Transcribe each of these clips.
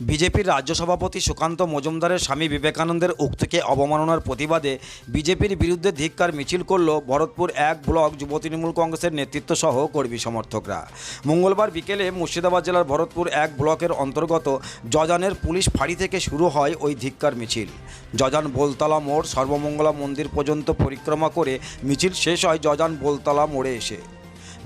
বিজেপির রাজ্য সভাপতি সুকান্ত মজুমদারের স্বামী বিবেকানন্দের উক্তিকে অবমাননার প্রতিবাদে বিজেপির বিরুদ্ধে ধিক্কার মিছিল করল ভরতপুর এক ব্লক যুব তৃণমূল কংগ্রেসের নেতৃত্ব সহ কর্মী সমর্থকরা। মঙ্গলবার বিকেলে মুর্শিদাবাদ জেলার ভরতপুর এক ব্লকের অন্তর্গত জজানের পুলিশ ফাঁড়ি থেকে শুরু হয় ওই ধিক্কার মিছিল। জজান বোলতলা মোড় সর্বমঙ্গলা মন্দির পর্যন্ত পরিক্রমা করে মিছিল শেষ হয় জজান বোলতলা মোড়ে এসে।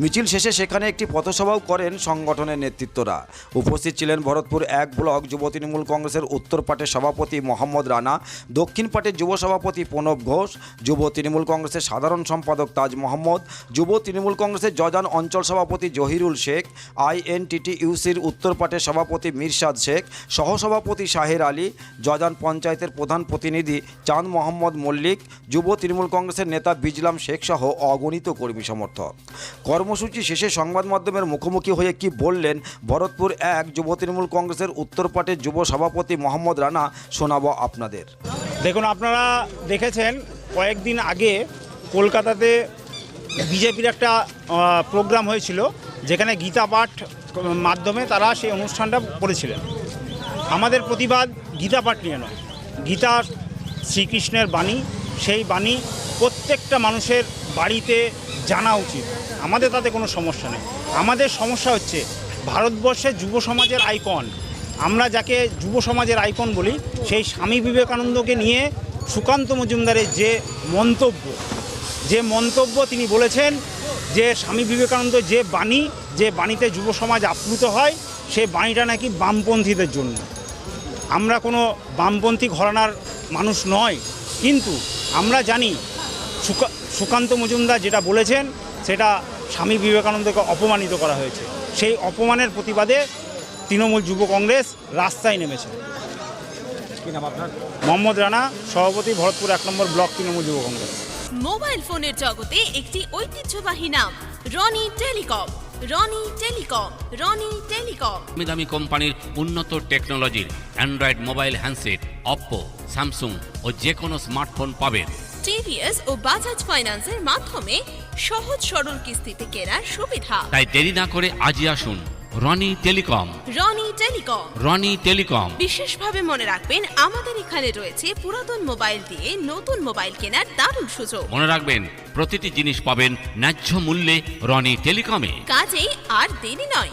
মিছিল শেষে সেখানে একটি পথসভাও করেন সংগঠনের নেতৃত্বরা। উপস্থিত ছিলেন ভরতপুর এক ব্লক যুব তৃণমূল কংগ্রেসের উত্তর পাটের সভাপতি মোহাম্মদ রানা দক্ষিণ পাটের যুব সভাপতি প্রণব ঘোষ, যুব তৃণমূল কংগ্রেসের সাধারণ সম্পাদক তাজ মোহাম্মদ, যুব তৃণমূল কংগ্রেসের জজান অঞ্চল সভাপতি জহিরুল শেখ আইএনটিটি ইউসির উত্তর পাটের সভাপতি মিরশাদ শেখ, সহসভাপতি শাহের আলী জজান পঞ্চায়েতের প্রধান প্রতিনিধি চাঁদ মোহাম্মদ মল্লিক, যুব তৃণমূল কংগ্রেসের নেতা বিজলাম শেখ সহ অগণিত কর্মী সমর্থক। কর্মসূচি শেষে সংবাদ মাধ্যমের মুখোমুখি হয়ে কি বললেন ভরতপুর এক যুব তৃণমূল কংগ্রেসের উত্তরপাটের যুব সভাপতি মোহাম্মদ রানা, শোনাবো আপনাদের। দেখুন, আপনারা দেখেছেন, কয়েকদিন আগে কলকাতাতে বিজেপির একটা প্রোগ্রাম হয়েছিল, যেখানে গীতা পাঠ মাধ্যমে তারা সেই অনুষ্ঠানটা করেছিলেন। আমাদের প্রতিবাদ গীতা পাঠ নিয়ে নয়। গীতা শ্রীকৃষ্ণের বাণী, সেই বাণী প্রত্যেকটা মানুষের বাড়িতে জানা উচিত। আমাদের তাতে কোনো সমস্যা নেই। আমাদের সমস্যা হচ্ছে ভারতবর্ষের যুব সমাজের আইকন। আমরা যাকে যুব সমাজের আইকন বলি, সেই স্বামী বিবেকানন্দকে নিয়ে সুকান্ত মজুমদারের যে মন্তব্য যে মন্তব্য তিনি বলেছেন যে, স্বামী বিবেকানন্দ যে বাণী, যে বাণীতে যুব সমাজ আপ্লুত হয়, সেই বাণীটা নাকি বামপন্থীদের জন্য। আমরা কোনো বামপন্থী ঘরানার মানুষ নয়। কিন্তু আমরা জানি, সুকা- সুকান্ত মজুমদার যেটা বলেছেন সেটা স্বামী বিবেকানন্দকে অপমানিত করা হয়েছে। সেই অপমানের প্রতিবাদে তৃণমূল যুব কংগ্রেস রাস্তায় নেমেছে। কি মোহাম্মদ রানা সভাপতি ভরতপুর এক নম্বর ব্লক তৃণমূল যুব কংগ্রেস। মোবাইল ফোনের জগতে একটি ঐতিহ্যবাহী নাম Roni Telecom. Roni Telecom Roni Telecom. দামি কোম্পানির উন্নত টেকনোলজির Android mobile handset Oppo Samsung ও যে কোনো স্মার্টফোন পাবেন। টিভিএস ও বাজাজ ফাইন্যান্সের মাধ্যমে সহজ সরল কিস্তিতে কেনার সুবিধা। তাই দেরি না করে আজই আসুন Roni Telecom. Roni Telecom. Roni Telecom. বিশেষভাবে মনে রাখবেন আমাদের এখানে রয়েছে পুরাতন মোবাইল দিয়ে নতুন মোবাইল কেনার দারুণ সুযোগ। মনে রাখবেন প্রতিটি জিনিস পাবেন ন্যায্য মূল্যে রনি টেলিকমে। কাজেই আর দেরি নয়।